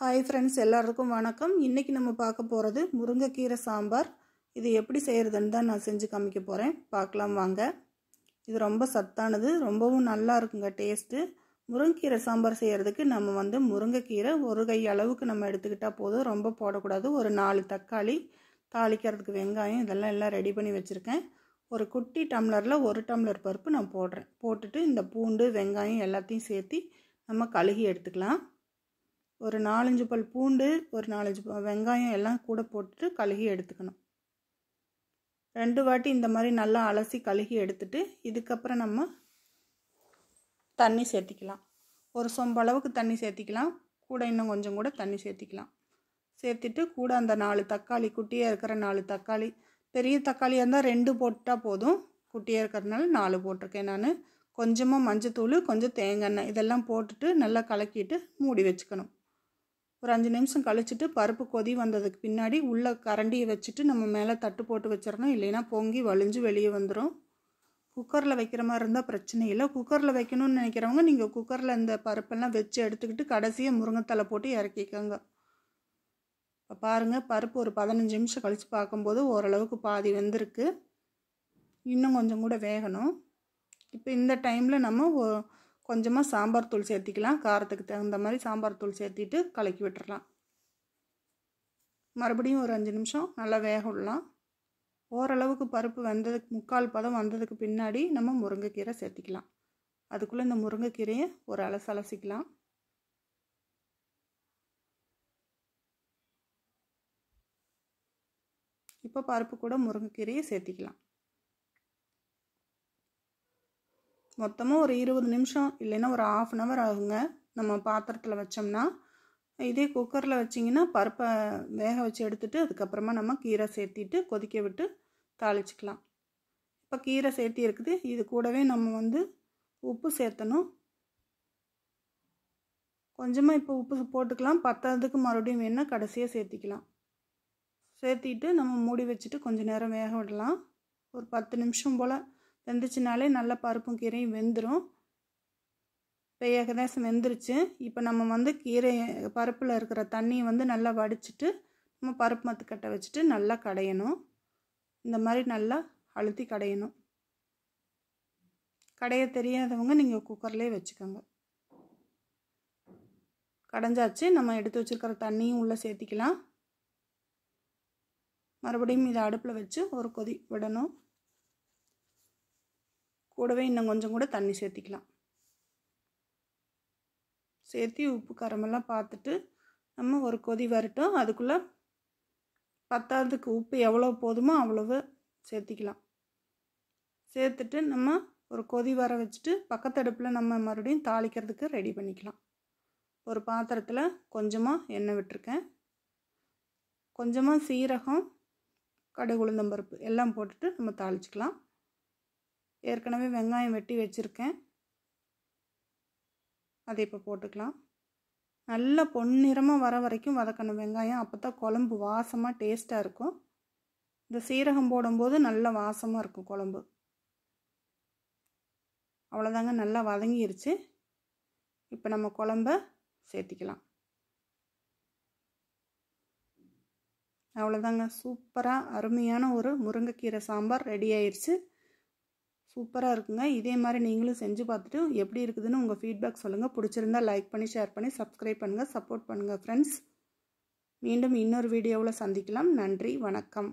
Hi friends எல்லாருக்கும் வணக்கம். இன்றைக்கி நம்ம பார்க்க போகிறது முருங்கைக்கீரை சாம்பார். இது எப்படி செய்கிறதுன்னு தான் நான் செஞ்சு காமிக்க போகிறேன் பார்க்கலாம் வாங்க. இது ரொம்ப சத்தானது ரொம்பவும் நல்லா இருக்குங்க டேஸ்ட்டு முருங்கைக்கீரை சாம்பார் செய்கிறதுக்கு நம்ம வந்து முருங்கைக்கீரை ஒரு கை அளவுக்கு நம்ம எடுத்துக்கிட்டால் போதும். ரொம்ப போடக்கூடாது. ஒரு நாலு தக்காளி தாளிக்கிறதுக்கு வெங்காயம் இதெல்லாம் எல்லாம் ரெடி பண்ணி வச்சுருக்கேன். ஒரு குட்டி டம்ளரில் ஒரு டம்ளர் பருப்பு நான் போடுறேன். போட்டுட்டு இந்த பூண்டு வெங்காயம் எல்லாத்தையும் சேர்த்து நம்ம கழுகி எடுத்துக்கலாம். ஒரு நாலஞ்சு பல் பூண்டு ஒரு நாலஞ்சு வெங்காயம் எல்லாம் கூட போட்டுட்டு கழுகி எடுத்துக்கணும். ரெண்டு வாட்டி இந்த மாதிரி நல்லா அலசி கழுகி எடுத்துட்டு இதுக்கப்புறம் நம்ம தண்ணி சேர்த்திக்கலாம். ஒரு சொம்ப அளவுக்கு தண்ணி சேர்த்திக்கலாம். கூட இன்னும் கொஞ்சம் கூட தண்ணி சேர்த்திக்கலாம். சேர்த்துட்டு கூட அந்த நாலு தக்காளி குட்டியாக இருக்கிற நாலு தக்காளி பெரிய தக்காளியாக இருந்தால் ரெண்டு போட்டால் போதும். குட்டியாக இருக்கிறதுனால நாலு போட்டிருக்கேன் நான். கொஞ்சமாக மஞ்சத்தூள் கொஞ்சம் தேங்காய் இதெல்லாம் போட்டுட்டு நல்லா கலக்கிட்டு மூடி வச்சுக்கணும். ஒரு அஞ்சு நிமிஷம் கழிச்சிட்டு பருப்பு கொதி வந்ததுக்கு பின்னாடி உள்ளே கரண்டியை வச்சுட்டு நம்ம மேலே தட்டு போட்டு வச்சிடணும். இல்லைன்னா பொங்கி வலிஞ்சு வெளியே வந்துடும் குக்கரில் வைக்கிற மாதிரி இருந்தால் பிரச்சனை இல்லை. குக்கரில் வைக்கணும்னு நினைக்கிறவங்க நீங்கள் குக்கரில் இந்த பருப்பெல்லாம் வச்சு எடுத்துக்கிட்டு கடைசியாக முருங்கைத்தலை போட்டு இறக்கிக்கோங்க. இப்போ பாருங்கள் பருப்பு ஒரு பதினஞ்சு நிமிஷம் கழித்து பார்க்கும்போது ஓரளவுக்கு பாதி வெந்திருக்கு. இன்னும் கொஞ்சம் கூட வேகணும். இப்போ இந்த டைமில் நம்ம கொஞ்சமாக சாம்பார் தூள் சேர்த்திக்கலாம். காரத்துக்கு தகுந்த மாதிரி சாம்பார் தூள் சேர்த்திட்டு கலக்கி விட்டுறலாம். மறுபடியும் ஒரு அஞ்சு நிமிஷம் நல்லா வேக விடலாம். ஓரளவுக்கு பருப்பு வந்ததுக்கு முக்கால் பதம் வந்ததுக்கு பின்னாடி நம்ம முருங்கைக்கீரை சேர்த்திக்கலாம். அதுக்குள்ளே இந்த முருங்கைக்கீரையை ஒரு அலசு அலசிக்கலாம் இப்போ பருப்பு கூட முருங்கைக்கீரையை சேர்த்திக்கலாம். மொத்தமாக ஒரு இருபது நிமிஷம் இல்லைன்னா ஒரு ஆஃப் அன் ஹவர் ஆகுங்க. நம்ம பாத்திரத்தில் வச்சோம்னா இதே குக்கரில் வச்சிங்கன்னா பருப்பை வேக வச்சு எடுத்துகிட்டு அதுக்கப்புறமா நம்ம கீரை சேர்த்திட்டு கொதிக்க விட்டு தாளிச்சிக்கலாம். இப்போ கீரை சேர்த்தி இருக்குது. இது கூடவே நம்ம வந்து உப்பு சேர்த்தணும். கொஞ்சமாக இப்போ உப்பு போட்டுக்கலாம். பத்தாததுக்கு மறுபடியும் வேணால் கடைசியாக சேர்த்திக்கலாம். சேர்த்திட்டு நம்ம மூடி வச்சுட்டு கொஞ்சம் நேரம் வேக விடலாம். ஒரு பத்து நிமிஷம் போல் வெந்துச்சுனாலே நல்லா பருப்பும் கீரையும் வெந்துடும் இப்போ ஏகதேசம் வெந்துருச்சு. இப்போ நம்ம வந்து கீரை பருப்பில் இருக்கிற தண்ணியை வந்து நல்லா வடிச்சிட்டு நம்ம பருப்பு மத்துக்கட்டை வச்சுட்டு நல்லா கடையணும். இந்த மாதிரி நல்லா அழுத்தி கடையணும். கடைய தெரியாதவங்க நீங்கள் குக்கர்லேயே வச்சுக்கோங்க. கடைஞ்சாச்சு. நம்ம எடுத்து வச்சுருக்கிற தண்ணியும் உள்ளே சேர்த்திக்கலாம். மறுபடியும் இதை அடுப்பில் வச்சு ஒரு கொதி விடணும். கூடவே இன்னும் கொஞ்சம் கூட தண்ணி சேர்த்திக்கலாம். சேர்த்தி உப்பு காரமெல்லாம் பார்த்துட்டு நம்ம ஒரு கொதி வரட்டும். அதுக்குள்ளே பத்தாவதுக்கு உப்பு எவ்வளோ போதுமோ அவ்வளவு சேர்த்திக்கலாம். சேர்த்துட்டு நம்ம ஒரு கொதி வர வச்சுட்டு பக்கத்தடுப்பில் நம்ம மறுபடியும் தாளிக்கிறதுக்கு ரெடி பண்ணிக்கலாம். ஒரு பாத்திரத்தில் கொஞ்சமாக எண்ணெய் விட்டுருக்கேன். கொஞ்சமாக சீரகம் கடுகு உளுந்தம்பருப்பு எல்லாம் போட்டுட்டு நம்ம தாளிச்சிக்கலாம். ஏற்கனவே வெங்காயம் வெட்டி வச்சுருக்கேன். அதை இப்போ போட்டுக்கலாம். நல்லா பொன்னிறமாக வர வரைக்கும் வதக்கணும். வெங்காயம் அப்போ தான் குழம்பு வாசமாக டேஸ்ட்டாக இருக்கும். இந்த சீரகம் போடும்போது நல்ல வாசமாக இருக்கும் குழம்பு. அவ்வளோதாங்க நல்லா வதங்கிருச்சு. இப்போ நம்ம குழம்ப சேர்த்திக்கலாம். அவ்வளோதாங்க சூப்பராக அருமையான ஒரு முருங்கைக்கீரை சாம்பார் ரெடி ஆயிடுச்சு சூப்பராக இருக்குங்க. இதே மாதிரி நீங்களும் செஞ்சு பார்த்துட்டு எப்படி இருக்குதுன்னு உங்கள் ஃபீட்பேக் சொல்லுங்கள் பிடிச்சிருந்தா லைக் பண்ணி ஷேர் பண்ணி சப்ஸ்கிரைப் பண்ணுங்கள் சப்போர்ட் பண்ணுங்கள் ஃப்ரெண்ட்ஸ் மீண்டும் இன்னொரு வீடியோவில் சந்திக்கலாம். நன்றி வணக்கம்.